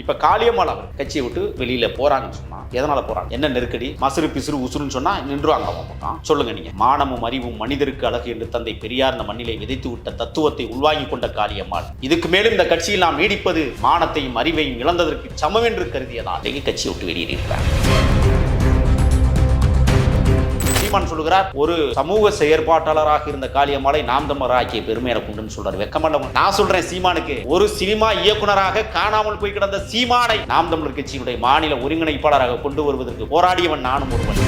இப்ப காளியம்மாள் கட்சியை விட்டு வெளியில போறாங்கன்னு சொன்னா எதனால போறாங்க? என்ன நெருக்கடி? மசுறு பிசுறு உசுறுன்னு சொன்னா நின்றுவாங்க அவங்க பக்கம் சொல்லுங்க நீங்க. மானமும் அறிவும் மனிதருக்கு அழகு என்று தந்தை பெரியார் இந்த மண்ணிலே விதைத்து விட்ட தத்துவத்தை உள்வாங்கி கொண்ட காளியம்மாள். இதுக்கு மேலும் இந்த கட்சியில் நாம் நீடிப்பது மானத்தையும் அறிவையும் இழந்ததற்கு சமம் என்று கருதியதால் கட்சியை விட்டு வெளியேறியிருக்கிறார். சீமான் சொல்லுகிறார் ஒரு சமூக செயற்பாட்டாளராக இருந்த காளியம்மாளை நாம் தம்மர் ஆக்கிய பெருமை எனக்கு உண்டுன்னு சொல்றாரு வெக்கமல்ல நான் சொல்றேன் சீமானுக்கு. ஒரு சினிமா இயக்குனராக காணாமல் போய் கிடந்த சீமானை நாம் தமிழர் கட்சியினுடைய மாநில ஒருங்கிணைப்பாளராக கொண்டு வருவதற்கு போராடியவன் நானும் ஒருவன்.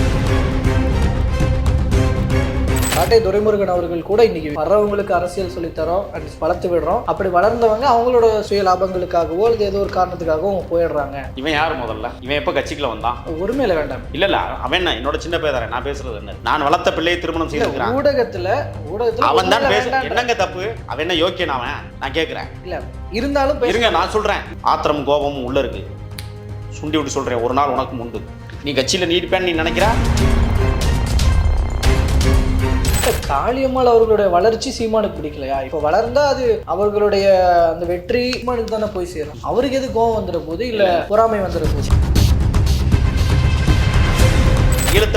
காட்டை துரைமுருகன் அவர்கள் கூட இன்னைக்கு வர்றவங்களுக்கு அரசியல் சொல்லித்தரோம் அண்ட் வளர்த்து விடுறோம். அப்படி வளர்ந்தவங்க அவங்களோட சுய லாபங்களுக்காகவோ அல்லது ஏதோ ஒரு காரணத்துக்காகவோ அவங்க போயிடுறாங்க. இவன் யார் முதல்ல? இவன் எப்ப கட்சிக்குள்ள வந்தான்? உரிமையில வேண்டாம். இல்ல இல்ல அவன் என்ன? என்னோட சின்ன பேதாரன் நான் பேசுறது என்ன? நான் வளர்த்த பிள்ளையை திருமணம் செய்திருக்கிறான். ஊடகத்துல ஊடகத்துல அவன் தான் பேச என்னங்க தப்பு? அவன் என்ன யோக்கியன் அவன்? நான் கேட்கிறேன் இல்ல இருந்தாலும் இருங்க நான் சொல்றேன். ஆத்திரம் கோபமும் உள்ள இருக்கு. சுண்டி விட்டு சொல்றேன் ஒரு நாள் உனக்கு உண்டு. நீ கட்சியில நீடிப்பேன்னு நீ நினைக்கிற? காளியம்மாள் அவர்களுடைய வளர்ச்சி சீமானுக்கு பிடிக்கலையா? இப்போ வளர்ந்தா அது அவர்களுடைய அந்த வெற்றி சீமானுக்கு தானே போய் சேரும். அவருக்கு எது கோவம் வந்துட போகுது இல்ல பொறாமை வந்துட போகுது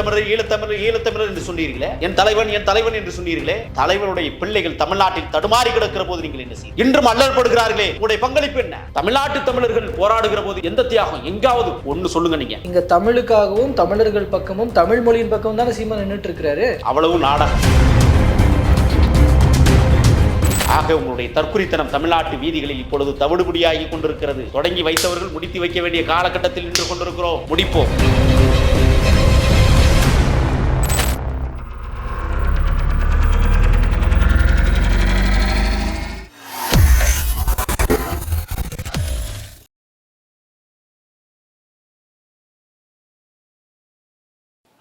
ஈழத்தமிழர் ஈழத்தமிழர் ஈழத்தமிழர் என்று சொன்னீர்களே. என் தலைவன் என் தலைவன் என்று சொன்னீர்களே. தலைவருடைய பிள்ளைகள் தமிழ்நாட்டில் தடுமாறி கிடக்கிற போது நீங்கள் என்ன செய்ய இன்றும் அல்லல்படுகிறார்களே. உங்களுடைய பங்களிப்பு என்ன? தமிழ்நாட்டு தமிழர்கள் போராடுகிற போது எந்த தியாகம்? எங்காவது ஒன்னு சொல்லுங்க நீங்க. இங்க தமிழுக்காகவும் தமிழர்கள் பக்கமும் தமிழ் மொழியின் பக்கமும் தானே சீமான் நின்றுட்டு இருக்கிறாரு அவ்வளவு நாடகம். ஆக உங்களுடைய தற்குறித்தனம் தமிழ்நாட்டு வீதிகளில் இப்பொழுது தவிடுபடியாகி கொண்டிருக்கிறது. தொடங்கி வைத்தவர்கள் முடித்து வைக்க வேண்டிய காலகட்டத்தில் நின்று கொண்டிருக்கிறோம். முடிப்போம்.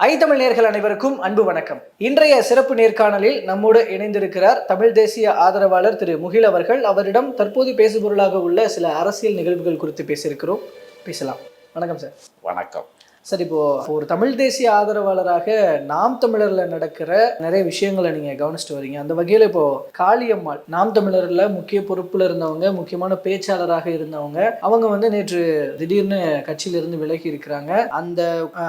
ஐந்தமிழ் நேர்கள் அனைவருக்கும் அன்பு வணக்கம். இன்றைய சிறப்பு நேர்காணலில் நம்மோடு இணைந்திருக்கிறார் தமிழ் தேசிய ஆதரவாளர் திரு முகில் அவர்கள். அவரிடம் தற்போது பேசுபொருளாக உள்ள சில அரசியல் நிகழ்வுகள் குறித்து பேசியிருக்கிறோம். பேசலாம். வணக்கம் சார். வணக்கம். சார் இப்போ ஒரு தமிழ் தேசிய ஆதரவாளராக நாம் தமிழர்ல நடக்கிற நிறைய விஷயங்களை நீங்க கவனிச்சுட்டு வரீங்க. அந்த வகையில இப்போ காளியம்மாள் நாம் தமிழர்ல முக்கிய பொறுப்புல இருந்தவங்க முக்கியமான பேச்சாளராக இருந்தவங்க அவங்க வந்து நேற்று திடீர்னு கட்சியிலிருந்து விலகி இருக்கிறாங்க. அந்த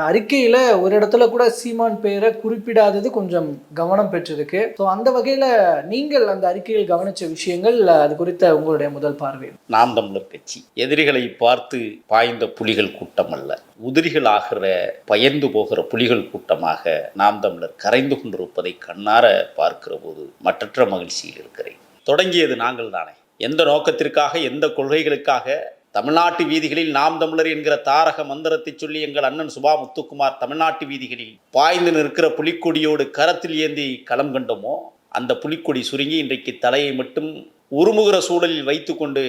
அறிக்கையில ஒரு இடத்துல கூட சீமான் பெயரை குறிப்பிடாதது கொஞ்சம் கவனம் பெற்றிருக்கு. ஸோ அந்த வகையில நீங்கள் அந்த அறிக்கையில் கவனிச்ச விஷயங்கள் அது குறித்த உங்களுடைய முதல் பார்வை? நாம் தமிழர் கட்சி. எதிரிகளை பார்த்து பாய்ந்த புலிகள் கூட்டம் அல்ல. உதிரிகள் ஆகிற பயந்து போகிற புலிகள் கூட்டமாக நாம் தமிழர் கரைந்து கொண்டிருப்பதை கண்ணார பார்க்கிற போது மற்றற்ற மகிழ்ச்சியில் இருக்கிறேன். தொடங்கியது நாங்கள் தானே. எந்த நோக்கத்திற்காக எந்த கொள்கைகளுக்காக தமிழ்நாட்டு வீதிகளில் நாம் தமிழர் என்கிற தாரக மந்திரத்தை சொல்லி எங்கள் அண்ணன் சுபா முத்துக்குமார் தமிழ்நாட்டு வீதிகளில் பாய்ந்து நிற்கிற புலிக்கொடியோடு கரத்தில் ஏந்தி களம் கண்டோமோ அந்த புலிக்கொடி சுருங்கி இன்றைக்கு தலையை மட்டும் உருமுகிற சூழலில் வைத்துக்கொண்டு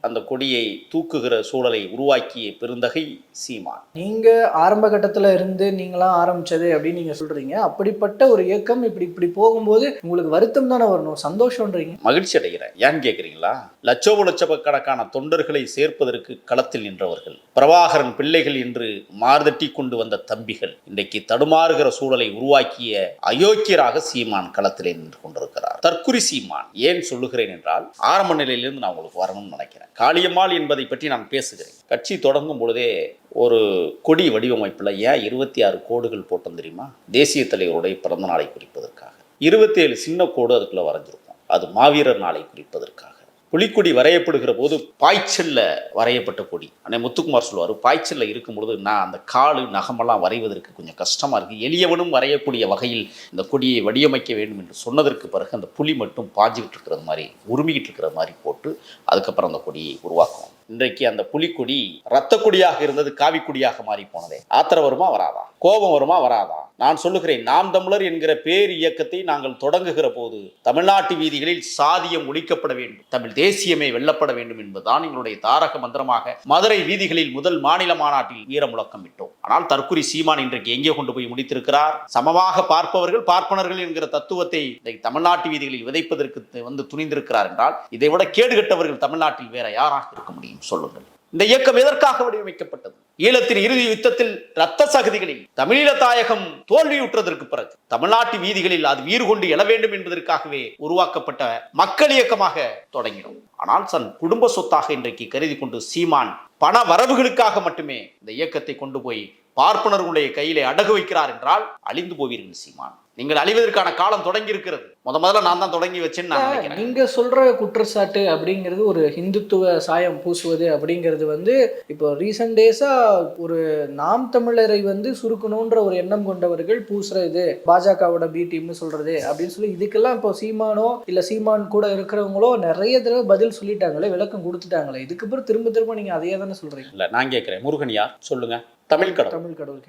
அந்த கொடியை தூக்குகிற சூழலை உருவாக்கிய பெருந்தகை சீமான். நீங்க ஆரம்ப கட்டத்துல இருந்து நீங்களாம் ஆரம்பிச்சது அப்படின்னு நீங்க சொல்றீங்க. அப்படிப்பட்ட ஒரு இயக்கம் இப்படி இப்படி போகும்போது உங்களுக்கு வருத்தம் தானே வரணும்? சந்தோஷம்ன்றீங்க. மகிழ்ச்சி அடைகிறேன். ஏன்னு கேட்குறீங்களா லட்சோப லட்சக்கணக்கான தொண்டர்களை சேர்ப்பதற்கு களத்தில் நின்றவர்கள் பிரபாகரன் பிள்ளைகள் என்று மார்தட்டி கொண்டு வந்த தம்பிகள் இன்றைக்கு தடுமாறுகிற சூழலை உருவாக்கிய அயோக்கியராக சீமான் களத்திலே நின்று கொண்டிருக்கிறார். தற்குறி சீமான் ஏன் சொல்லுகிறேன் என்றால் ஆரம்ப நிலையிலிருந்து நான் உங்களுக்கு வரணும்னு நினைக்கிறேன். காளியம்மாள் என்பதை பற்றி நான் பேசுகிறேன். கட்சி தொடங்கும் பொழுதே ஒரு கொடி வடிவமைப்பில் ஏன் இருபத்தி ஆறு கோடுகள் போட்டோம் தெரியுமா? தேசிய தலைவருடைய பிறந்த நாளை குறிப்பதற்காக. இருபத்தேழு சின்ன கோடு அதுக்குள்ளே வரைஞ்சிருக்கும் அது மாவீரர் நாளை குறிப்பதற்காக. புலிக்கொடி வரையப்படுகிற போது பாய்ச்சலில் வரையப்பட்ட கொடி. ஆனால் முத்துக்குமார் சொல்லுவார் பாய்ச்சலில் இருக்கும் பொழுது நான் அந்த காலு நகமெல்லாம் வரைவதற்கு கொஞ்சம் கஷ்டமாக இருக்குது எளியவனும் வரையக்கூடிய வகையில் இந்த கொடியை வடிவமைக்க வேண்டும் என்று சொன்னதற்கு பிறகு அந்த புலி மட்டும் பாஞ்சிக்கிட்டு இருக்கிறது மாதிரி உருமிக்கிட்டு இருக்கிற மாதிரி போட்டு அதுக்கப்புறம் அந்த கொடியை உருவாக்குவோம். இன்றைக்கு அந்த புலிக்கொடி ரத்த கொடியாக இருந்தது காவி கொடியாக மாறி போனதே. ஆத்திரம் வருமா வராதா? கோபம் வருமா வராதா? நான் சொல்லுகிறேன் நாம் தமிழர் என்கிற பேர் இயக்கத்தை நாங்கள் தொடங்குகிற போது தமிழ்நாட்டு வீதிகளில் சாதியம் ஒழிக்கப்பட வேண்டும் தமிழ் தேசியமே வெல்லப்பட வேண்டும் என்பதுதான் எங்களுடைய தாரக மந்திரமாக மதுரை வீதிகளில் முதல் மாநில மாநாட்டில் வீர முழக்கம் விட்டோம். ஆனால் தற்குறி சீமான் இன்றைக்கு எங்கே கொண்டு போய் முடித்திருக்கிறார்? சமமாக பார்ப்பவர்கள் பார்ப்பனர்கள் என்கிற தத்துவத்தை தமிழ்நாட்டு வீதிகளில் விதைப்பதற்கு வந்து துணிந்திருக்கிறார் என்றால் இதை விட கேடுகட்டவர்கள் தமிழ்நாட்டில் வேற யாராக இருக்க முடியும்? சொல்லுங்கள். இந்த இயக்கம் எதற்காக வடிவமைக்கப்பட்டது? ஈழத்தின் இறுதி யுத்தத்தில் இரத்த சகதிகளில் தமிழீழ தாயகம் தோல்வியுற்றதற்கு பிறகு தமிழ்நாட்டு வீதிகளில் அது வீறு கொண்டு எழ வேண்டும் என்பதற்காகவே உருவாக்கப்பட்ட மக்கள் இயக்கமாக தொடங்கினோம். ஆனால் தன் குடும்ப சொத்தாக இன்றைக்கு கருதி கொண்டு சீமான் பண வரவுகளுக்காக மட்டுமே இந்த இயக்கத்தை கொண்டு போய் பார்ப்பனர்களுடைய கையிலே அடகு வைக்கிறார் என்றால் அழிந்து போவீர்கள் சீமான். நீங்கள் அழிவதற்கான காலம் தொடங்கி இருக்கிறது முத முதல்ல நான் தான் தொடங்கி வச்சேன்னு நான் நினைக்கிறேன். நீங்க சொல்ற குற்றச்சாட்டு அப்படிங்கிறது ஒரு ஹிந்துத்துவ சாயம் பூசுவது அப்படிங்கிறது வந்து இப்போ ரீசெண்ட் டேஸா ஒரு நாம் தமிழரை வந்து சுருக்கணுன்ற ஒரு எண்ணம் கொண்டவர்கள் பூசுற இது பாஜகவோட பி டீம்னு சொல்றது அப்படின்னு சொல்லி இதுக்கெல்லாம் இப்போ சீமானோ இல்ல சீமான் கூட இருக்கிறவங்களோ நிறைய தடவை பதில் சொல்லிட்டாங்களே விளக்கம் கொடுத்துட்டாங்களே. இதுக்கு அப்புறம் திரும்ப திரும்ப நீங்க அதையே தானே சொல்றீங்க? இல்ல நான் கேட்கிறேன் முருகன் யார்? சொல்லுங்க. தமிழ் கடவுள். தமிழ் கடவுள்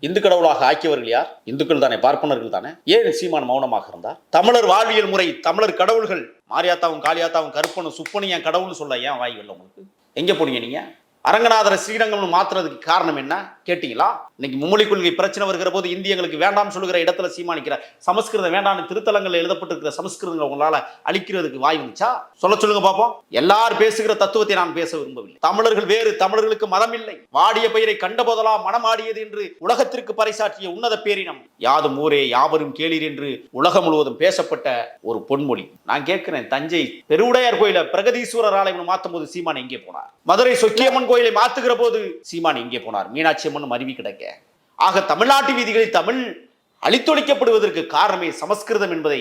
இந்து கடவுளாக ஆக்கியவர்கள் யார்? இந்துக்கள் தானே பார்ப்பனர்கள் தானே? ஏன் சீமான் மௌனமாக இருந்தார்? தமிழர் வாழ்வியல் முறை தமிழர் கடவுள்கள். மாரியாத்தாவும் காளியாத்தாவும் கருப்பனும் சுப்பனும் என் கடவுள்னு சொல்ல ஏன் வாய் வரல உங்களுக்கு? எங்க போனீங்க நீங்க? அரங்கநாதர ஸ்ரீரங்கம்னு மாத்துறதுக்கு காரணம் என்ன? கேட்டீங்களா? இன்னைக்கு மும்மொழி கொள்கை பிரச்சனை வருகிற போது இந்தி எங்களுக்கு வேண்டாம்னு சொல்லுகிற இடத்துல சீமானிக்கிற சமஸ்கிருதம் வேண்டாம்னு திருத்தலங்களில் எழுதப்பட்டிருக்கிற சமஸ்கிருதங்களை உங்களால அழிக்கிறதுக்கு வாய் வந்துச்சா? சொல்ல சொல்லுங்க பார்ப்போம் எல்லாரும் பேசுகிற தத்துவத்தை நான் பேச விரும்பவில்லை. தமிழர்கள் வேறு தமிழர்களுக்கு மதம் இல்லை. வாடிய பெயரை கண்ட போதெல்லாம் மனமாடியது என்று உலகத்திற்கு பறைசாற்றிய உன்னத பேரினம். யாதும் ஊரே யாவரும் கேளீர் என்று உலகம் முழுவதும் பேசப்பட்ட ஒரு பொன்மொழி. நான் கேட்கிறேன் தஞ்சை பெருவுடையார் கோயில பிரகதீஸ்வரர் ஆலயம் மாத்தும் போது சீமான் எங்கே போனார்? மதுரை சொக்கியம்மன் கோயிலை மாத்துகிற போது சீமான் எங்கே போனார்? மீனாட்சி அம்மன் மருவி கிடக்க. ஆக தமிழ்நாட்டு வீதிகளில் தமிழ் அழித்தொழிக்கப்படுவதற்கு காரணமே சமஸ்கிருதம் என்பதை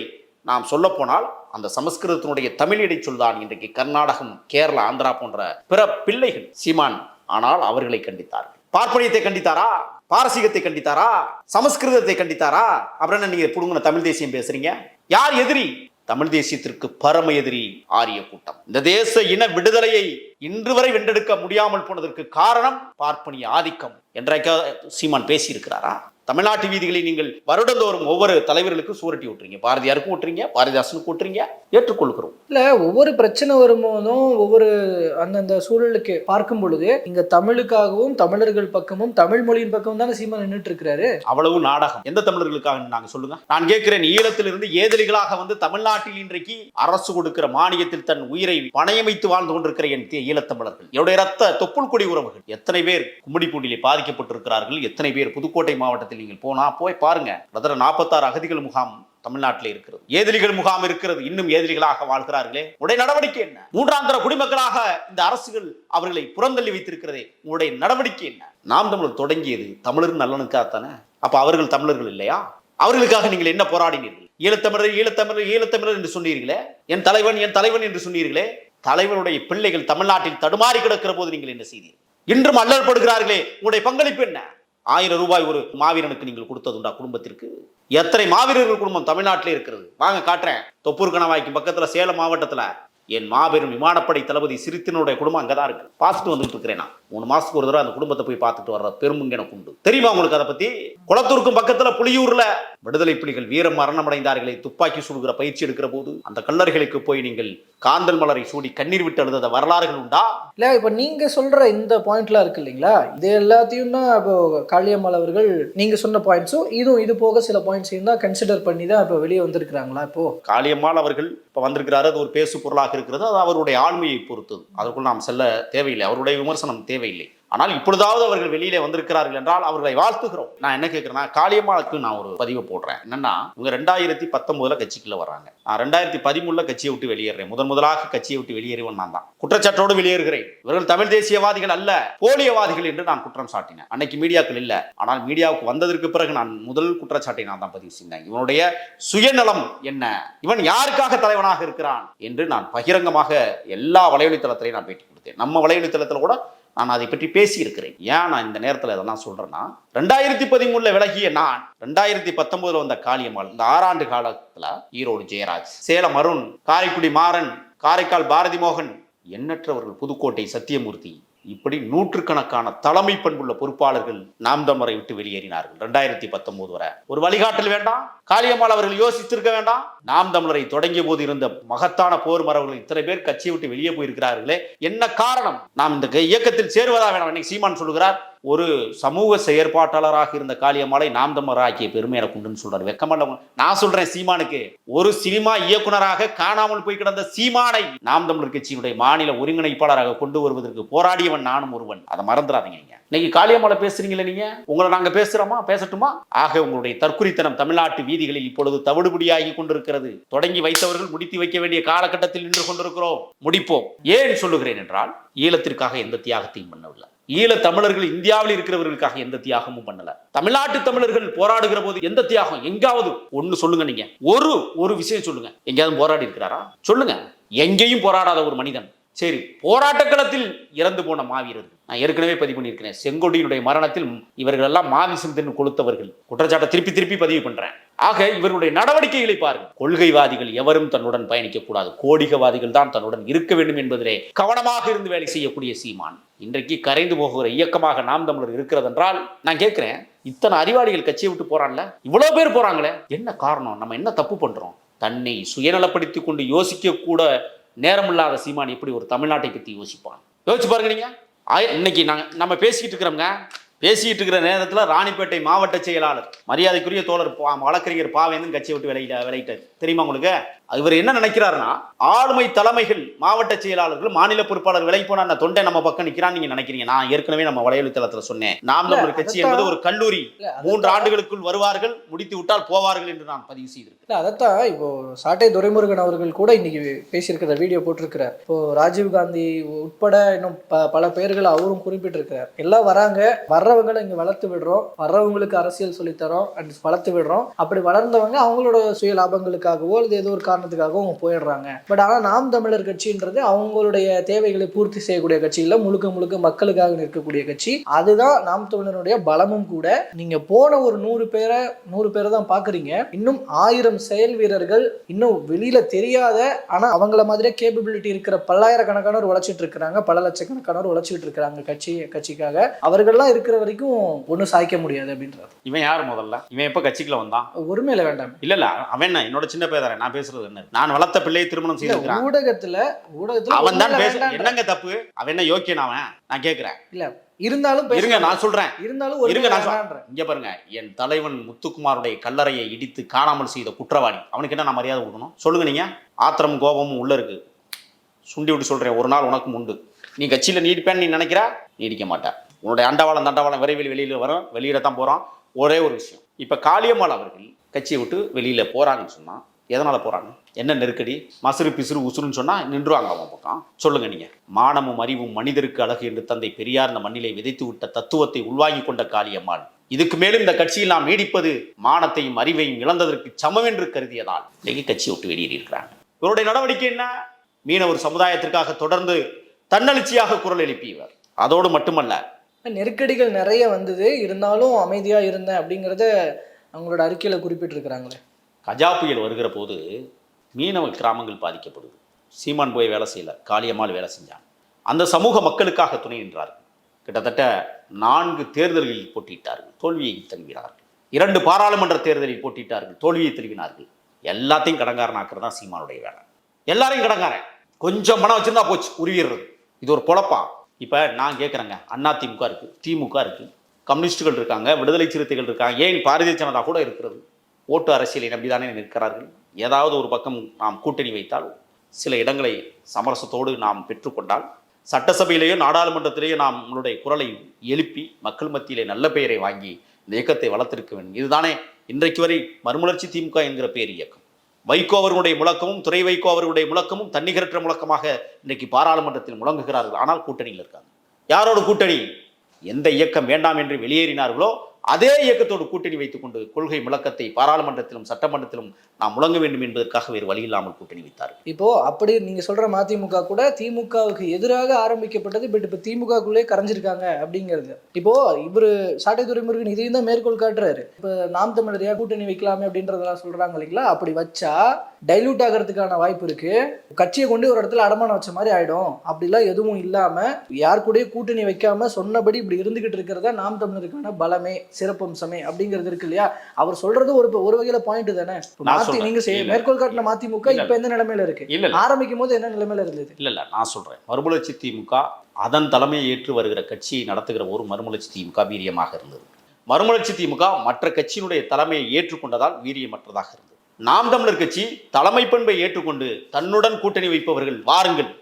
நாம் சொல்ல போனால் அந்த சமஸ்கிருதத்தினுடைய தமிழ் இடைச்சொல் இன்றைக்கு கர்நாடகம் கேரளா ஆந்திரா போன்ற பிற பிள்ளைகள் சீமான் ஆனால் அவர்களை கண்டித்தார்கள். பார்ப்பனியத்தை கண்டித்தாரா? பாரசீகத்தை கண்டித்தாரா? சமஸ்கிருதத்தை கண்டித்தாரா? அப்புறம் என்ன நீங்க புடுங்கின தமிழ் தேசியம் பேசுறீங்க? யார் எதிரி? தமிழ் தேசியத்திற்கு பரம எதிரி ஆரிய கூட்டம். இந்த தேச இன விடுதலையை இன்று வரை வென்றெடுக்க முடியாமல் போனதற்கு காரணம் பார்ப்பனிய ஆதிக்கம் என்றைக்கா சீமான் பேசியிருக்கிறாரா? தமிழ்நாட்டு வீதிகளில் நீங்கள் வருடந்தோறும் ஒவ்வொரு தலைவர்களுக்கும் சூரட்டி விட்டுறீங்க பாரதியாருக்கும் விட்டுறீங்க பாரதிதாசனுக்கு விட்டுறீங்க ஏற்றுக்கொள்கிறோம். இல்ல ஒவ்வொரு பிரச்சனை வரும்போதும் ஒவ்வொரு அந்தந்த சூழலுக்கு பார்க்கும் பொழுது இங்க தமிழுக்காகவும் தமிழர்கள் பக்கமும் தமிழ் மொழியின் பக்கமும் தானே சீமா நின்றுட்டு இருக்கிறாரு அவ்வளவு நாடகம். எந்த தமிழர்களுக்காக நாங்க சொல்லுங்க? நான் கேட்கிறேன் ஈழத்திலிருந்து ஏதிலிகளாக வந்து தமிழ்நாட்டில் இன்றைக்கு அரசு கொடுக்கிற மானியத்தில் தன் உயிரை பணயமைத்து வாழ்ந்து கொண்டிருக்கிற என் ஈழத்தமிழர்கள். என்னுடைய ரத்த தொப்புள் கொடி உறவுகள். எத்தனை பேர் கும்மிடிப்பூண்டிலே பாதிக்கப்பட்டிருக்கிறார்கள்? எத்தனை பேர் புதுக்கோட்டை மாவட்டத்தில் நீங்கள் போனா போய் பாருங்க. கிட்டத்தட்ட நாற்பத்தாறு அகதிகள் முகாம் தமிழ்நாட்டில் இருக்கிறது. ஏதிலிகள் முகாம் இருக்கிறது? இன்னும் ஏதிலிகளாக வாழ்கிறார்களே? உடைய நடவடிக்கை என்ன? மூன்றாந்தர குடிமக்களாக இந்த அரசுகள் அவர்களை புறந்தள்ளி வைத்திருக்கிறதே உங்களுடைய நடவடிக்கை என்ன? நாம் தமிழர் தொடங்கியது தமிழர் தானே? அப்ப அவர்கள் தமிழர்கள் இல்லையா? அவர்களுக்காக நீங்கள் என்ன போராடினீர்கள்? ஈழத்தமிழர் ஈழத்தமிழர் ஈழத்தமிழர் என்று சொன்னீர்களே? என் தலைவன் என் தலைவன் என்று சொன்னீர்களே? தலைவனுடைய பிள்ளைகள் தமிழ்நாட்டில் தடுமாறி கிடக்கிற போது நீங்கள் என்ன செய்தீர்கள்? இன்றும் அல்லற்படுகிறார்களே உங்களுடைய பங்களிப்பு என்ன? ஆயிரம் ரூபாய் ஒரு மாவீரனுக்கு நீங்கள் கொடுத்ததுண்டா குடும்பத்திற்கு? எத்தனை மாவீரர்கள் குடும்பம் தமிழ்நாட்டிலே இருக்கிறது? வாங்க காட்டுறேன். தொப்பூர் கணவாய்க்கு பக்கத்தில் சேலம் மாவட்டத்தில். என் மாபெரும் விமானப்படை தளபதி சிரித்தினுடைய குடும்பம் அங்கே தான் இருக்கு. பார்த்துட்டு வந்துட்டு இருக்கிறேன் நான். மூணு மாசத்துக்கு ஒரு தடவை அந்த குடும்பத்தை போய் பார்த்துட்டு வர்ற பெருமுங்க எனக்கு உண்டு தெரியுமா உங்களுக்கு அதை பத்தி? குளத்தூருக்கும் பக்கத்துல புலியூர்ல. விடுதலை புலிகள் வீரம் மரணமடைந்தார்களை துப்பாக்கி சுடுகிற பயிற்சி எடுக்கிற போது அந்த கல்லறைகளுக்கு போய் நீங்கள் காந்தல் மலரை சூடி கண்ணீர் விட்டு அழுத வரலாறுகள் உண்டா? இல்ல இப்ப நீங்க சொல்ற இந்த பாயிண்ட்லாம் இருக்கு இல்லைங்களா? இது எல்லாத்தையும் தான் இப்போ காளியம்மாள் அவர்கள் நீங்க சொன்ன பாயிண்ட்ஸும் இதுவும் இது போக சில பாயிண்ட்ஸையும் தான் கன்சிடர் பண்ணி தான் இப்போ வெளியே வந்திருக்கிறாங்களா இப்போ? காளியம்மாள் அவர்கள் இப்போ வந்திருக்கிறாரு அது ஒரு பேசு பொருளாக இருக்கிறது அது அவருடைய ஆண்மையை பொறுத்தது. அதற்குள் நாம் செல்ல தேவையில்லை அவருடைய விமர்சனம் தேவையில்லை. ஆனால் இப்பொழுதாவது அவர்கள் வெளியிலே வந்திருக்கிறார்கள் என்றால் அவர்களை வாழ்த்துகிறோம். நான் என்ன கேட்கிறேன்னா காளியம்மாளுக்கு நான் ஒரு பதிவை போடுறேன். என்னன்னா இவங்க ரெண்டாயிரத்தி பத்தொன்பதுல கட்சிக்குள்ள வராங்க நான் ரெண்டாயிரத்தி பதிமூணுல கட்சியை விட்டு வெளியேறேன். முதன் முதலாக கட்சியை விட்டு வெளியேறிவன் நான் தான். குற்றச்சாட்டோடு வெளியேறுகிறேன். இவர்கள் தமிழ் தேசியவாதிகள் அல்ல போலியவாதிகள் என்று நான் குற்றம் சாட்டினேன். அன்னைக்கு மீடியாக்கள் இல்ல. ஆனால் மீடியாவுக்கு வந்ததற்கு பிறகு நான் முதல் குற்றச்சாட்டை நான் தான் பதிவு செய்தேன். இவனுடைய சுயநலம் என்ன? இவன் யாருக்காக தலைவனாக இருக்கிறான்? என்று நான் பகிரங்கமாக எல்லா வலைவலித்தளத்திலையும் நான் பேட்டி கொடுத்தேன். நம்ம வலைவலித்தளத்தில் கூட நான் அதை பற்றி பேசியிருக்கிறேன். ஏன் நான் இந்த நேரத்தில் இதெல்லாம் சொல்கிறேன்னா ரெண்டாயிரத்தி பதிமூணில் விலகிய நான் ரெண்டாயிரத்தி பத்தொன்பதுல வந்த காளியம்மாள் இந்த ஆறாண்டு காலத்தில் ஈரோடு ஜெயராஜ் சேலம் அருண் காரைக்குடி மாறன் காரைக்கால் பாரதி மோகன் எண்ணற்றவர்கள் புதுக்கோட்டை சத்தியமூர்த்தி இப்படி நூற்றுக்கணக்கான தலைமை பண்புள்ள பொறுப்பாளர்கள் நாம் தமிழரை விட்டு வெளியேறினார்கள். ரெண்டாயிரத்தி பத்தொன்பது வரை. ஒரு வழிகாட்டல் வேண்டாம். காளியம்மாள் அவர்கள் யோசித்திருக்க வேண்டாம். நாம் தமிழரை தொடங்கிய போது இருந்த மகத்தான போர் மரபர்கள் இத்தனை பேர் கட்சியை விட்டு வெளியே போயிருக்கிறார்களே. என்ன காரணம்? நாம் இந்த இயக்கத்தில் சேருவதா வேண்டாம் இன்னைக்கு சீமான் சொல்லுகிறார் ஒரு சமூக செயற்பாட்டாளராக இருந்த காளியம்மாளை நாம் தமிழர் ஆக்கிய பெருமை எனக்கு உண்டுன்னு சொல்றாரு. வெக்கமல்ல நான் சொல்றேன் சீமானுக்கு. ஒரு சினிமா இயக்குனராக காணாமல் போய் கிடந்த சீமானை நாம் தமிழர் கட்சியினுடைய மாநில ஒருங்கிணைப்பாளராக கொண்டு வருவதற்கு போராடியவன் நானும் ஒருவன். அதை மறந்துடாதீங்க நீங்க. இன்னைக்கு காளியம்மாளை பேசுறீங்களே நீங்க? உங்களை நாங்க பேசுறோமா? பேசட்டுமா? ஆக உங்களுடைய தற்குறித்தனம் தமிழ்நாட்டு வீதிகளில் இப்பொழுது தவிடுபடியாகி கொண்டிருக்கிறது. தொடங்கி வைத்தவர்கள் முடித்து வைக்க வேண்டிய காலகட்டத்தில் நின்று கொண்டிருக்கிறோம். முடிப்போம். ஏன் சொல்லுகிறேன் என்றால் ஈழத்திற்காக எந்த தியாகத்தையும் பண்ணவில்லை. ஈழ தமிழர்கள் இந்தியாவில் இருக்கிறவர்களுக்காக எந்த தியாகமும் பண்ணல. தமிழ்நாட்டு தமிழர்கள் போராடுகிற போது எந்த தியாகம்? எங்காவது ஒண்ணு சொல்லுங்க நீங்க. ஒரு ஒரு விஷயம் சொல்லுங்க. எங்கேயாவது போராடி இருக்கிறாரா? சொல்லுங்க. எங்கேயும் போராடாத ஒரு மனிதன் சரி போராட்ட களத்தில் இறந்து போன மாவீரர்கள் நான் ஏற்கனவே பதிவு பண்ணியிருக்கிறேன். செங்கோடியினுடைய மரணத்தில் இவர்கள் எல்லாம் மாவிசம் தின்னு கொளுத்தவர்கள். குற்றச்சாட்டை திருப்பி திருப்பி பதிவு பண்றேன். ஆக இவர்களுடைய நடவடிக்கைகளை பாருங்கள். கொள்கைவாதிகள் எவரும் தன்னுடன் பயணிக்க கூடாது கோடிகவாதிகள் தான் தன்னுடன் இருக்க வேண்டும் என்பதிலே கவனமாக இருந்து வேலை செய்யக்கூடிய சீமான். இன்றைக்கு கரைந்து போகிற இயக்கமாக நாம் தமிழர் இருக்கிறது என்றால் நான் கேட்கிறேன் இத்தனை அறிவாளிகள் கட்சியை விட்டு போறான்ல? இவ்வளவு பேர் போறாங்களே? என்ன காரணம்? நம்ம என்ன தப்பு பண்றோம்? தன்னை சுயநலப்படுத்திக் கொண்டு யோசிக்க கூட நேரமில்லாத சீமான் எப்படி ஒரு தமிழ்நாட்டை பற்றி யோசிப்பான்? யோசிச்சு பாருங்க நீங்கள் இன்னைக்கு நாங்கள் நம்ம பேசிக்கிட்டு இருக்கிறோம்ங்க. பேசிக்கிட்டு இருக்கிற நேரத்தில் ராணிப்பேட்டை மாவட்ட செயலாளர் மரியாதைக்குரிய தோழர் பா- வழக்கறிஞர் பாவேந்தன் கட்சியை விட்டு விலகிட்ட விலகிட்டார். தெரியுமா உங்களுக்கு? இவர் என்ன நினைக்கிறாருன்னா ஆளுமை தலைமைகள் மாவட்ட செயலாளர்கள் மாநில பொறுப்பாளர் விலகி போனா தொண்டை நம்ம பக்கம் நிக்கிறான்னு நீங்க நினைக்கிறீங்க. நான் ஏற்கனவே நம்ம வலையொலித்தளத்துல சொன்னேன். நாம் தமிழர் கட்சி என்பது ஒரு கல்லூரி. மூன்று ஆண்டுகளுக்குள் வருவார்கள் முடித்து விட்டால் போவார்கள் என்று நான் பதிவு செய்திருக்கேன் அதைத்தான் இப்போ சாட்டை துரைமுருகன் அவர்கள் கூட இன்னைக்கு பேசியிருக்கிற வீடியோ போட்டிருக்கிறார். இப்போ ராஜீவ் காந்தி உட்பட இன்னும் பல பேர்கள் அவரும் குறிப்பிட்டிருக்கிறார். எல்லாம் வராங்க வர்றவங்களை இங்க வளர்த்து விடுறோம். வர்றவங்களுக்கு அரசியல் சொல்லித்தரோம் அண்ட் வளர்த்து விடுறோம். அப்படி வளர்ந்தவங்க அவங்களோட சுய லாபங்களுக்காகவோ அல்லது ஏதோ ஒரு காரணத்துக்காகவோ அவங்க போயிடுறாங்க. பட் ஆனா நாம் தமிழர் கட்சின்றது அவங்களுடைய தேவைகளை பூர்த்தி செய்யக்கூடிய கட்சி இல்ல முழுக்க முழுக்க மக்களுக்காக நிற்கக்கூடிய கட்சி. அதுதான் நாம் தமிழருடைய பலமும் கூட. நீங்க போன ஒரு நூறு பேரை நூறு பேரை தான் பாக்குறீங்க. இன்னும் ஆயிரம் செயல் வீரர்கள் இன்னும் வெளியில தெரியாத ஆனா அவங்கள மாதிரியே கேப்பபிலிட்டி இருக்கிற பல்லாயிரக்கணக்கானோர் உழைச்சிட்டு இருக்கிறாங்க. பல லட்சக்கணக்கானோர் உழைச்சிட்டு இருக்கிறாங்க கட்சி கட்சிக்காக. அவர்கள்லாம் இருக்கிற வரைக்கும் ஒன்றும் சாய்க்க முடியாது அப்படின்றாரு இவன் யார் முதல்ல? இவன் எப்ப கட்சிக்குள்ள வந்தான்? ஒருமையில வேண்டாம். இல்ல இல்ல அவன் என்ன? என்னோட சின்ன பேதாரன் நான் பேசுறது என்ன நான் வளர்த்த பிள்ளையை திருமணம் செய்திருக்கிறான். ஊடகத்துல ஊடகத்துல அவன் தான் பேச. என்னங்க தப்பு? அவன் என்ன யோக்கியன் அவன்? நான் கேக்குறேன். இல்ல இருந்தாலும் இருங்க நான் சொல்றேன். இருந்தாலும் இருங்க நான் சொல்றேன். இங்க பாருங்க என் தலைவன் முத்துக்குமாருடைய கல்லறையை இடித்து காணாமல் செய்த குற்றவாளி. அவனுக்கு என்ன நான் மரியாதை கொடுக்கணும்? சொல்லுங்க நீங்க. ஆத்திரம் கோபமும் உள்ள இருக்கு. சுண்டி விட்டு சொல்றேன் ஒரு நாள் உனக்கும் உண்டு. நீ கட்சியில நீடிப்பேன்னு நீ நினைக்கிறா? நீடிக்க மாட்டா. உன்னுடைய அண்டவாளம் தண்டவாளம் விரைவில் வெளியில வரும் வெளியிடத்தான் போறான். ஒரே ஒரு விஷயம். இப்ப காளியம்மாள் அவர்கள் கட்சியை விட்டு வெளியில போறாங்கன்னு சொன்னா எதனால் போகிறாங்க என்ன நெருக்கடி? மசுறு பிசுறு உசுறுன்னு சொன்னால் நின்றுவாங்க அவன் பக்கம். சொல்லுங்க நீங்கள் மானமும் அறிவும் மனிதருக்கு அழகு என்று தந்தை பெரியார் இந்த மண்ணிலே விதைத்து விட்ட தத்துவத்தை உள்வாங்கி கொண்ட காளியம்மாள். இதுக்கு மேலும் இந்த கட்சியில் நாம் நீடிப்பது மானத்தையும் அறிவையும் இழந்ததற்கு சமம் என்று கருதியதால் இன்னைக்கு கட்சியை விட்டு வெளியேறியிருக்கிறாங்க இவருடைய நடவடிக்கை என்ன? மீனவர் சமுதாயத்திற்காக தொடர்ந்து தன்னெழுச்சியாக குரல் எழுப்பியவர். அதோடு மட்டுமல்ல நெருக்கடிகள் நிறைய வந்தது. இருந்தாலும் அமைதியாக இருந்தேன் அப்படிங்கிறத அவங்களோட அறிக்கையில் குறிப்பிட்டிருக்கிறாங்களே. கஜா புயல் வருகிற போது மீனவ கிராமங்கள் பாதிக்கப்படுது. சீமான் போய் வேலை செய்யல. காளியம்மாள் வேலை செஞ்சாங்க. அந்த சமூக மக்களுக்காக துணை நின்றார்கள். கிட்டத்தட்ட நான்கு தேர்தல்களில் போட்டியிட்டார்கள். தோல்வியை தழுவினார்கள். இரண்டு பாராளுமன்ற தேர்தலில் போட்டியிட்டார்கள். தோல்வியை தழுவினார்கள். எல்லாத்தையும் கடங்காரனாக்குறது தான் சீமானுடைய வேலை. எல்லாரையும் கடங்காரன். கொஞ்சம் பணம் வச்சிருந்தா போச்சு. உருவிடுறது. இது ஒரு பொழப்பா. இப்போ நான் கேட்குறேங்க அண்ணா திமுக இருக்குது திமுக இருக்குது கம்யூனிஸ்டுகள் இருக்காங்க. விடுதலை சிறுத்தைகள் இருக்காங்க. ஏன் பாரதிய ஜனதா கூட இருக்கிறது? ஓட்டு அரசியலை நம்பிதானே நிற்கிறார்கள்? ஏதாவது ஒரு பக்கம் நாம் கூட்டணி வைத்தால் சில இடங்களை சமரசத்தோடு நாம் பெற்றுக்கொண்டால் சட்டசபையிலேயோ நாடாளுமன்றத்திலேயோ நாம் நம்மளுடைய குரலை எழுப்பி மக்கள் மத்தியிலே நல்ல பெயரை வாங்கி இந்த இயக்கத்தை வளர்த்திருக்க வேண்டும். இதுதானே இன்றைக்கு வரை மறுமலர்ச்சி திமுக என்கிற பேர் இயக்கம். வைகோ அவர்களுடைய முழக்கமும் துறை வைகோ அவர்களுடைய முழக்கமும் தன்னிகரற்ற முழக்கமாக இன்றைக்கு பாராளுமன்றத்தில் முழங்குகிறார்கள். ஆனால் கூட்டணியில் இருக்காங்க. யாரோட கூட்டணி? எந்த இயக்கம் வேண்டாம் என்று வெளியேறினார்களோ அதே இயக்கத்தோடு கூட்டணி வைத்துக்கொண்டு கொள்கை முழக்கத்தை பாராளுமன்றத்திலும் சட்டமன்றத்திலும் நாம் முழங்க வேண்டும் என்பதற்காக வேறு வழி இல்லாமல் கூட்டணி வைத்தார் இப்போ அப்படி நீங்க சொல்ற மதிமுக கூட திமுகவுக்கு எதிராக ஆரம்பிக்கப்பட்டது பட் இப்போ திமுகக்குள்ளே கரைஞ்சிருக்காங்க அப்படிங்கிறது. இப்போ இவரு சாட்டை துறைமுருகன் இதையும் தான் மேற்கோள் காட்டுறாரு. இப்போ நாம் தமிழர் ஏன் கூட்டணி வைக்கலாமே அப்படின்றதெல்லாம் சொல்றாங்க இல்லைங்களா? அப்படி வச்சா டைலூட் ஆகிறதுக்கான வாய்ப்பு இருக்கு. கட்சியை கொண்டு ஒரு இடத்துல அடமானம் வச்ச மாதிரி ஆயிடும். அப்படிலாம் எதுவும் இல்லாம யார் கூடயும் கூட்டணி வைக்காம சொன்னபடி இப்படி இருந்துகிட்டு இருக்கிறதா நாம் தமிழருக்கான பலமே. சிறப்பம்சமே அப்படிங்கிறது இருக்கு இல்லையா? அவர் சொல்றது ஒரு ஒரு வகையில பாயிண்ட் தானே? மாத்தி. நீங்க. மேற்கோள் காட்டின மதிமுக. இப்ப எந்த நிலைமையில இருக்கு? இல்ல இல்ல. ஆரம்பிக்கும் போது என்ன நிலைமையில இருந்தது? இல்ல இல்ல நான் சொல்றேன். மறுமலர்ச்சி திமுக அதன் தலைமையை ஏற்று வருகிற கட்சியை நடத்துகிற ஒரு மறுமலர்ச்சி திமுக வீரியமாக இருந்தது. மறுமலர்ச்சி திமுக மற்ற கட்சியினுடைய தலைமையை ஏற்றுக்கொண்டதால் வீரியமற்றதாக இருந்தது. நாம் தமிழர் கட்சி தலைமை பண்பை ஏற்றுக்கொண்டு தன்னுடன் கூட்டணி வைப்பவர்கள் வாருங்கள்.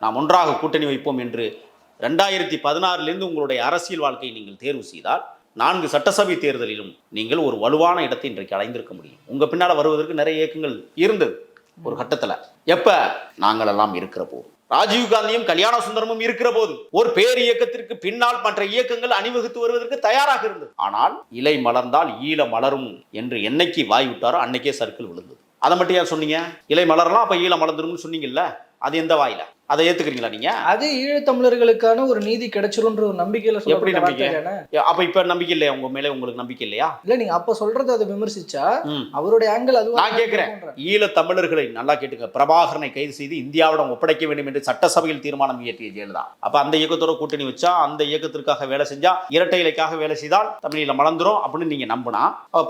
நாம் ஒன்றாக கூட்டணி வைப்போம் என்று ரெண்டாயிரத்தி பதினாறிலிருந்து உங்களுடைய அரசியல் வாழ்க்கையை நீங்கள் தேர்வு செய்தால் நான்கு சட்டசபை தேர்தலிலும் நீங்கள் ஒரு வலுவான இடத்தை இன்றைக்கு அடைந்திருக்க முடியும். உங்க பின்னால் வருவதற்கு நிறைய இயக்கங்கள் இருந்தது ஒரு கட்டத்தில். எப்ப? நாங்கள் எல்லாம் இருக்கிற போது. ராஜீவ் காந்தியும் கல்யாண சுந்தரமும் இருக்கிற போது. ஒரு பேர் இயக்கத்திற்கு பின்னால் மற்ற இயக்கங்கள் அணிவகுத்து வருவதற்கு தயாராக இருந்தது. ஆனால் இலை மலர்ந்தால் ஈழ மலரும் என்று என்னைக்கு வாய் விட்டாரோ அன்னைக்கே சர்க்கிள் விழுந்தது. அதை மட்டும் ஏன் சொன்னீங்க? இலை மலரலாம் அப்ப ஈழ மலர்ந்துரும்னு சொன்னீங்கல்ல? அது எந்த வாயில? அதை ஏத்துக்கிறீங்களா நீங்க? அது ஈழத்தமிழர்களுக்கான ஒரு நீதி கிடைச்சிரும்ன்ற ஒரு நம்பிக்கையில எப்படி நம்பிக்கை? அப்ப இப்ப நம்பிக்கை இல்லையா? உங்க மேல உங்களுக்கு நம்பிக்கை இல்லையா? இல்ல நீங்க அப்ப சொல்றது அதை விமர்சிச்சா. அவருடைய ஆங்கிள் அதுவா நான் கேட்கிறேன் ஈழ தமிழர்களை நல்லா கேட்டுங்க பிரபாகரனை கைது செய்து இந்தியாவிடம் ஒப்படைக்க வேண்டும் என்று சட்டசபையில் தீர்மானம் இயற்றிய ஜெயலலிதா. அப்ப அந்த இயக்கத்தோட கூட்டணி வச்சா அந்த இயக்கத்திற்காக வேலை செஞ்சா இரட்டை இலைக்காக வேலை செய்தால் தமிழில மலர்ந்துரும் அப்படின்னு நீங்க நம்பினா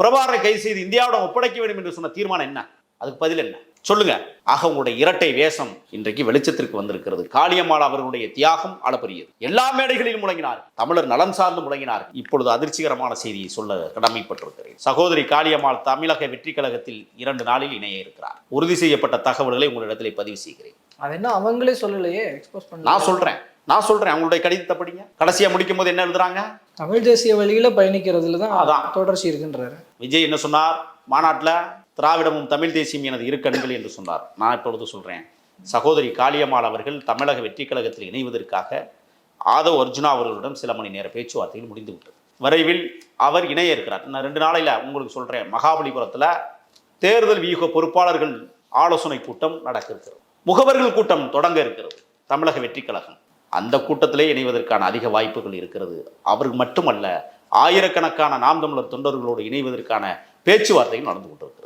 பிரபாகரனை கைது செய்து இந்தியாவிடம் ஒப்படைக்க வேண்டும் என்று சொன்ன தீர்மானம் என்ன? அதுக்கு பதில் என்ன? சொல்லுங்க. ஆக உங்களுடைய இரட்டை வேஷம் இன்றைக்கு வெளிச்சத்திற்கு வந்திருக்கிறது. காளியம்மாள் அவர்களுடைய தியாகம் அளப்பரியது. எல்லா மேடைகளிலும் முழங்கினார். தமிழர் நலன் சார்ந்து முழங்கினார். இப்பொழுது அதிர்ச்சிகரமான செய்தியை சொல்ல கடமைப்பட்டிருக்கிறேன். சகோதரி காளியம்மாள் தமிழக வெற்றி கழகத்தில் இரண்டு நாளில் இணைய இருக்கிறார். உறுதி செய்யப்பட்ட தகவல்களை உங்களிடத்திலே பதிவு செய்கிறேன். அது என்ன அவங்களே சொல்லலையே எக்ஸ்போஸ் பண்ண நான் சொல்றேன். நான் சொல்றேன். அவங்களுடைய கடிதத்தை படிங்க கடைசியா முடிக்கும் போது என்ன எழுதுறாங்க? தமிழ் தேசிய வழியில பயணிக்கிறதுல தான் அதான். தொடர்ச்சி இருக்குன்றாரு. விஜய் என்ன சொன்னார்? மாநாட்டில் திராவிடமும் தமிழ் தேசியம் எனது இரு கண்கள் என்று சொன்னார். நான் இப்பொழுது சொல்கிறேன் சகோதரி காளியம்மாள் அவர்கள் தமிழக வெற்றி கழகத்தில் இணைவதற்காக ஆதவ் அர்ஜுனா அவர்களுடன் சில மணி நேர பேச்சுவார்த்தையில் முடிந்து விட்டது விரைவில் அவர் இணைய இருக்கிறார். நான் ரெண்டு நாளையில் உங்களுக்கு சொல்கிறேன் மகாபலிபுரத்தில் தேர்தல் வியூக பொறுப்பாளர்கள் ஆலோசனை கூட்டம் நடக்க இருக்கிறது. முகவர்கள் கூட்டம் தொடங்க இருக்கிறது. தமிழக வெற்றி கழகம் அந்த கூட்டத்திலே இணைவதற்கான அதிக வாய்ப்புகள் இருக்கிறது. அவர் மட்டுமல்ல ஆயிரக்கணக்கான நாம் தமிழர் தொண்டர்களோடு இணைவதற்கான பேச்சுவார்த்தைகள் நடந்து கொண்டிருக்கிறது.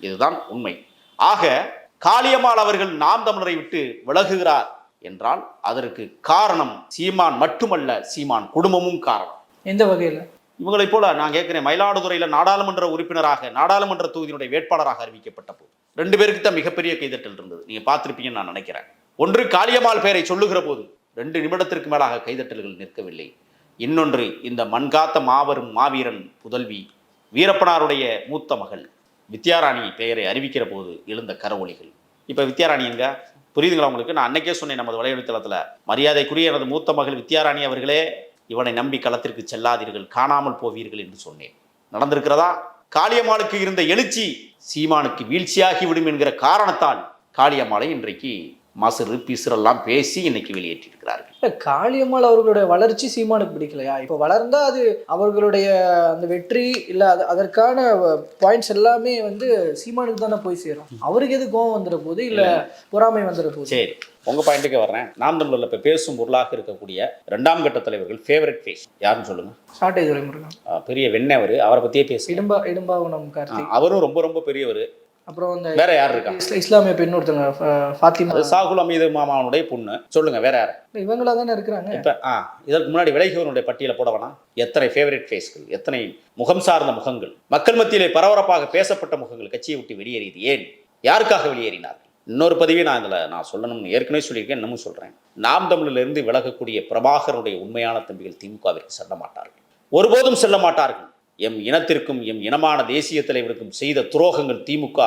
இதுதான் உண்மை. ஆக காளியம்மாள் அவர்கள் நாம் தமிழரை விட்டு விலகுகிறார் என்றால் அதற்கு காரணம் சீமான் மட்டுமல்ல சீமான் குடும்பமும் காரணம். எந்த வகையில? இவங்களைப் போல நான் கேட்கிறேன் மயிலாடுதுறையில நாடாளுமன்ற உறுப்பினராக நாடாளுமன்ற தொகுதியினுடைய வேட்பாளராக அறிவிக்கப்பட்ட போது. ரெண்டு பேருக்கு தான் மிகப்பெரிய கைதட்டல் இருந்தது. நீங்க பார்த்திருப்பீங்கன்னு நான் நினைக்கிறேன். ஒன்று காளியம்மாள் பெயரை சொல்லுகிற போது ரெண்டு நிமிடத்திற்கு மேலாக கைதட்டல்கள் நிற்கவில்லை. இன்னொன்று இந்த மண்காத்த மாபெரும் மாவீரன் புதல்வி வீரப்பனாருடைய மூத்த மகள். வித்யாராணி பெயரை அறிவிக்கிற போது எழுந்த கரவொலிகள். இப்போ வித்யாராணி எங்க புரியுதுங்களா உங்களுக்கு? நான் அன்னைக்கே சொன்னேன் நமது வலையொலித்தளத்தில் மரியாதைக்குரிய எனது மூத்த மகள் வித்யாராணி அவர்களே இவனை நம்பி களத்திற்கு செல்லாதீர்கள் காணாமல் போவீர்கள் என்று சொன்னேன். நடந்திருக்கிறதா? காளியம்மாளுக்கு இருந்த எழுச்சி சீமானுக்கு வீழ்ச்சியாகி விடும் என்கிற காரணத்தால் காளியம்மாளை இன்றைக்கு மசுறு பிசுரெல்லாம் பேசி இன்னைக்கு வெளியேற்றியிருக்கிறார்கள். இல்ல காளியம்மாள் அவர்களுடைய வளர்ச்சி சீமானுக்கு பிடிக்கலையா? இப்ப வளர்ந்தா அது அவர்களுடைய அந்த வெற்றி இல்ல அது அதற்கான பாயிண்ட்ஸ் எல்லாமே வந்து சீமானுக்கு தானே போய் சேரும். அவருக்கு எது கோவம் வந்துட போகுது இல்ல பொறாமை வந்துட போகுது சரி உங்க பாயிண்ட்டுக்கு வர்றேன். நாம் தமிழில் இப்போ பேசும் பொருளாக இருக்கக்கூடிய ரெண்டாம் கட்ட தலைவர்கள் ஃபேவரட் ஃபேஸ் யாருன்னு சொல்லுங்க? சாட்டை துரைமுருகன். ஆஹ் பெரிய வெண்ணவர் அவரை. பத்தியே பேசு இடும்பா இடும்பாவனம் அவரும் ரொம்ப ரொம்ப பெரியவர். அப்புறம் இந்த வேற யார் இருக்கா? இஸ்ல- இஸ்லாமிய பெண் ஒருத்தங்க ஃப- ஃபாத்திமா. சாகுல் அமீது மாமாவனுடைய பொண்ணு. சொல்லுங்க வேற யார்? இவங்களா தானே இருக்கிறாங்க. இப்ப ஆ இதற்கு முன்னாடி விலகியவனுடைய பட்டியலை போட வேணாம். எத்தனை ஃபேவரட் ஃபேஸ்கள் எத்தனை முகம் சார்ந்த முகங்கள் மக்கள் மத்தியிலே பரபரப்பாக பேசப்பட்ட முகங்கள் கட்சியை விட்டு வெளியேறியது ஏன்? யாருக்காக வெளியேறினார்கள்? இன்னொரு பதிவை நான் இதில் நான் சொல்லணும்னு ஏற்கனவே சொல்லியிருக்கேன் இன்னமும் சொல்கிறேன் நாம் தமிழிலிருந்து விலகக்கூடிய பிரபாகருடைய உண்மையான தம்பிகள் திமுகவிற்கு செல்ல மாட்டார்கள். ஒருபோதும் செல்ல மாட்டார்கள். எம் இனத்திற்கும் எம் இனமான தேசிய தலைவருக்கும் செய்த துரோகங்கள் திமுக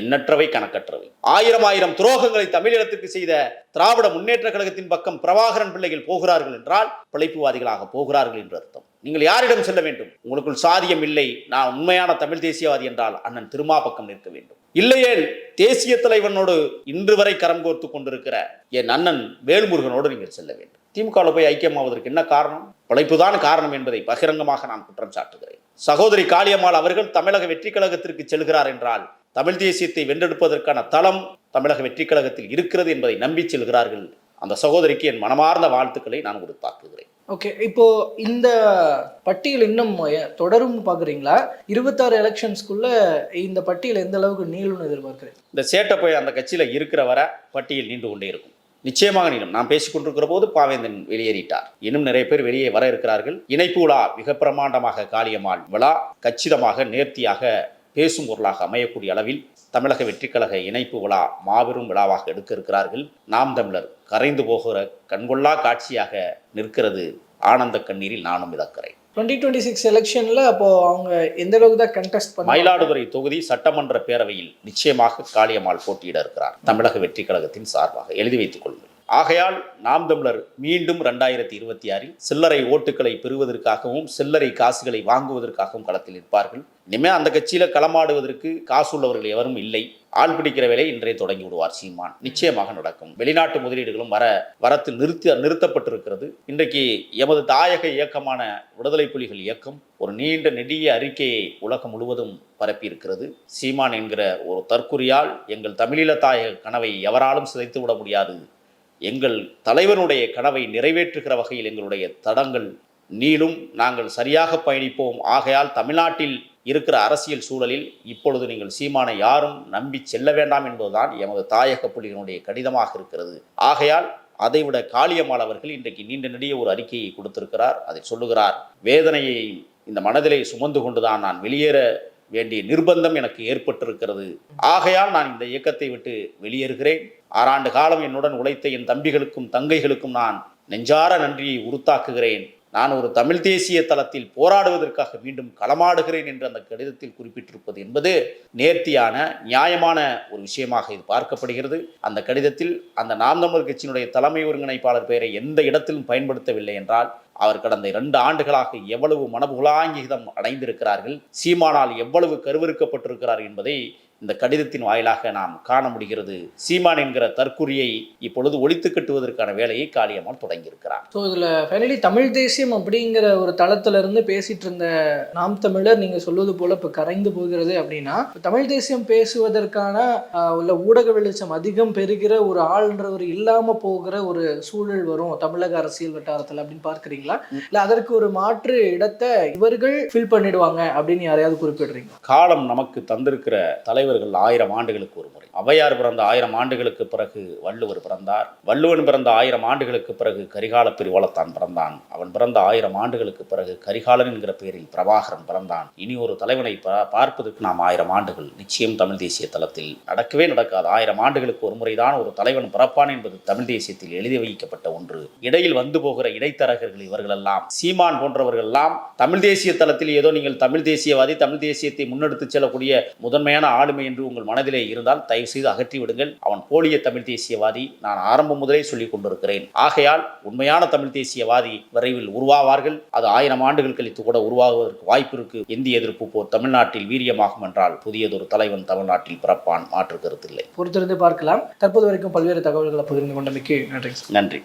எண்ணற்றவை கணக்கற்றவை. ஆயிரம் ஆயிரம் துரோகங்களை தமிழினத்திற்கு செய்த திராவிட முன்னேற்ற கழகத்தின் பக்கம் பிரபாகரன் பிள்ளைகள் போகிறார்கள் என்றால் பிழைப்புவாதிகளாக போகிறார்கள் என்று அர்த்தம். நீங்கள் யாரிடம் செல்ல வேண்டும்? உங்களுக்குள் சாதியம் இல்லை. நான் உண்மையான தமிழ் தேசியவாதி என்றால் அண்ணன் திருமா பக்கம் நிற்க வேண்டும். இல்லையேல் தேசிய தலைவனோடு இன்று வரை கரம் கோர்த்து கொண்டிருக்கிற என் அண்ணன் வேல்முருகனோடு நீங்கள் செல்ல வேண்டும். திமுகவில் போய் ஐக்கியமாவதற்கு என்ன காரணம்? பிழைப்புதான் காரணம் என்பதை பகிரங்கமாக நான் குற்றம் சாட்டுகிறேன். சகோதரி காளியம்மாள் அவர்கள் தமிழக வெற்றி கழகத்திற்கு செல்கிறார் என்றால் தமிழ் தேசியத்தை வென்றெடுப்பதற்கான தளம் தமிழக வெற்றி கழகத்தில் இருக்கிறது என்பதை நம்பி செல்கிறார்கள். அந்த சகோதரிக்கு என் மனமார்ந்த வாழ்த்துக்களை நான் கொடுத்தாக்குகிறேன் ஓகே இப்போ இந்த பட்டியல் இன்னும் தொடரும் பாக்குறீங்களா? இருபத்தாறு எலெக்ஷன்ஸ்க்குள்ள இந்த பட்டியல் எந்த அளவுக்கு நீளும்னு எதிர்பார்க்குறேன் இந்த சேட்டை போய் அந்த கட்சியில் இருக்கிற வரை பட்டியல் நீண்டு கொண்டே இருக்கும். நிச்சயமாக நீளும் நாம் பேசிக் கொண்டிருக்கிற போது பாவேந்தன் வெளியேறிட்டார். இன்னும் நிறைய பேர் வெளியே வர இருக்கிறார்கள். இணைப்பு விழா மிக பிரமாண்டமாக காளியம்மாள் விழா கச்சிதமாக நேர்த்தியாக பேசும் பொருளாக அமையக்கூடிய அளவில் தமிழக வெற்றிக்கழக இணைப்பு விழா மாபெரும் விழாவாக எடுக்க இருக்கிறார்கள். நாம் தமிழர் கரைந்து போகிற கண்கொள்ளா காட்சியாக நிற்கிறது ஆனந்த கண்ணீரில் நானும் மிதக்கிறேன். டுவெண்ட்டி டுவெண்ட்டி சிக்ஸ் எலெக்ஷனில் அப்போது அவங்க எந்த அளவுக்கு தான் கண்டெஸ்ட் பண்ண மயிலாடுதுறை தொகுதி சட்டமன்ற பேரவையில் நிச்சயமாக காளியம்மாள் போட்டியிட இருக்கிறார். தமிழக வெற்றி கழகத்தின் சார்பாக எழுதி வைத்துக் கொள்ளுங்கள். ஆகையால் நாம் தமிழர் மீண்டும் ரெண்டாயிரத்தி இருபத்தி ஆறில் சில்லறை ஓட்டுகளை பெறுவதற்காகவும் சில்லறை காசுகளை வாங்குவதற்காகவும் களத்தில் நிற்பார்கள். இனிமே அந்த கட்சியில் களமாடுவதற்கு காசு உள்ளவர்கள் எவரும் இல்லை. ஆள் பிடிக்கிற வேலை இன்றைய தொடங்கி விடுவார் சீமான். நிச்சயமாக நடக்கும். வெளிநாட்டு முதலீடுகளும் வர வரத்து நிறுத்தி நிறுத்தப்பட்டிருக்கிறது. இன்றைக்கு எமது தாயக இயக்கமான விடுதலை புலிகள் இயக்கம் ஒரு நீண்ட நெடிய அறிக்கையை உலகம் முழுவதும் பரப்பியிருக்கிறது. சீமான் என்கிற ஒரு தற்குறியால் எங்கள் தமிழீழ தாயக கனவை எவராலும் சிதைத்து விட முடியாது எங்கள் தலைவனுடைய கனவை நிறைவேற்றுகிற வகையில் எங்களுடைய தடங்கள் நீளும். நாங்கள் சரியாக பயணிப்போம். ஆகையால் தமிழ்நாட்டில் இருக்கிற அரசியல் சூழலில் இப்பொழுது நீங்கள் சீமானை யாரும் நம்பி செல்ல வேண்டாம் என்பதுதான் எமது தாயக புலிகளுடைய கடிதமாக இருக்கிறது. ஆகையால் அதைவிட காளியம்மாள் அவர்கள் இன்றைக்கு நீண்ட நெடிய ஒரு அறிக்கையை கொடுத்திருக்கிறார். அதை சொல்லுகிறார். வேதனையை இந்த மனதிலே சுமந்து கொண்டுதான் நான் வெளியேற வேண்டிய நிர்பந்தம் எனக்கு ஏற்பட்டிருக்கிறது. ஆகையால் நான் இந்த இயக்கத்தை விட்டு வெளியேறுகிறேன். ஆறாண்டு காலம் என்னுடன் உழைத்த என் தம்பிகளுக்கும் தங்கைகளுக்கும் நான் நெஞ்சார நன்றியை உறுத்தாக்குகிறேன். நான் ஒரு தமிழ் தேசிய தளத்தில் போராடுவதற்காக மீண்டும் களமாடுகிறேன் என்று அந்த கடிதத்தில் குறிப்பிட்டிருப்பது என்பது நேர்த்தியான நியாயமான ஒரு விஷயமாக இது பார்க்கப்படுகிறது. அந்த கடிதத்தில் அந்த நாம் தமிழர் கட்சியினுடைய தலைமை ஒருங்கிணைப்பாளர் பெயரை எந்த இடத்திலும் பயன்படுத்தவில்லை என்றால் அவர் கடந்த இரண்டு ஆண்டுகளாக எவ்வளவு மனபுலாங்கிதம் அடைந்திருக்கிறார்கள் சீமானால் எவ்வளவு கருவறுக்கப்பட்டிருக்கிறார் என்பதை இந்த கடிதத்தின் வாயிலாக நாம் காண முடிகிறது. சீமான் என்கிற தற்குறியை இப்பொழுது ஒழித்து கட்டுவதற்கான வேலையை காளியம்மாள் தொடங்கியிருக்கிறார். ஸோ இதில் ஃபைனலி தமிழ் தேசியம் அப்படிங்கிற ஒரு தளத்துல இருந்து பேசிட்டு இருந்த நாம் தமிழர் நீங்கள் சொல்வது போல இப்போ கரைந்து போகிறது அப்படின்னா தமிழ் தேசியம் பேசுவதற்கான உள்ள ஊடக வெளிச்சம் அதிகம் பெறுகிற ஒரு ஆள்ன்றவர் இல்லாமல் போகிற ஒரு சூழல் வரும் தமிழக அரசியல் வட்டாரத்தில் அப்படின்னு பார்க்குறீங்களா? இல்லை அதற்கு ஒரு மாற்று இடத்தை இவர்கள் ஃபில் பண்ணிடுவாங்க அப்படின்னு யாரையாவது குறிப்பிடுறீங்க காலம் நமக்கு தந்திருக்கிற தலைவர்கள் ஆயிரம் ஆண்டுகளுக்கு ஒரு முறை. அவையார் பிறந்த ஆயிரம் ஆண்டுகளுக்கு பிறகு வள்ளுவர் பிறந்தார். வள்ளுவன் பிறந்த ஆயிரம் ஆண்டுகளுக்கு பிறகு கரிகால பிரிவலத்தான் பிறந்தான். அவன் பிறந்த ஆயிரம் ஆண்டுகளுக்கு பிறகு கரிகாலன் என்கிற பெயரில் பிரபாகரன் பிறந்தான். இனி ஒரு தலைவனை பார்ப்பதற்கு நாம் ஆயிரம் ஆண்டுகள். நிச்சயம் தமிழ் தேசிய தளத்தில் நடக்கவே நடக்காது. ஆயிரம் ஆண்டுகளுக்கு ஒரு முறைதான் ஒரு தலைவன் பிறப்பான் என்பது தமிழ் தேசியத்தில் எழுதி வைக்கப்பட்ட ஒன்று. இடையில் வந்து போகிற இடைத்தரகர்கள் இவர்களெல்லாம் சீமான் போன்றவர்கள் எல்லாம் தமிழ் தேசிய தளத்தில் ஏதோ நீங்கள் தமிழ் தேசியவாதி தமிழ் தேசியத்தை முன்னெடுத்துச் செல்லக்கூடிய முதன்மையான ஆளுமை என்று உங்கள் மனதிலே இருந்தால் தயவு செய்து அகற்றி விடுங்கள். அவன் போலிய தமிழ் தேசியவாதி நான் ஆரம்பம் முதலே சொல்லிக் கொண்டிருக்கிறேன். ஆகையால் உண்மையான தமிழ் தேசியவாதி விரைவில் உருவாவார்கள். அது ஆயிரம் ஆண்டுகள் கழித்து கூட உருவாகுவதற்கு வாய்ப்பு இருக்கு. இந்திய எதிர்ப்பு போர் தமிழ்நாட்டில் வீரியமாகும் என்றால் புதியதொரு தலைவன் தமிழ்நாட்டில் பிறப்பான் மாற்று கருத்தில்லை பொறுத்திருந்து பார்க்கலாம். தற்போது வரைக்கும் பல்வேறு தகவல்களை பகிர்ந்து கொண்டமைக்கு நன்றி. நன்றி.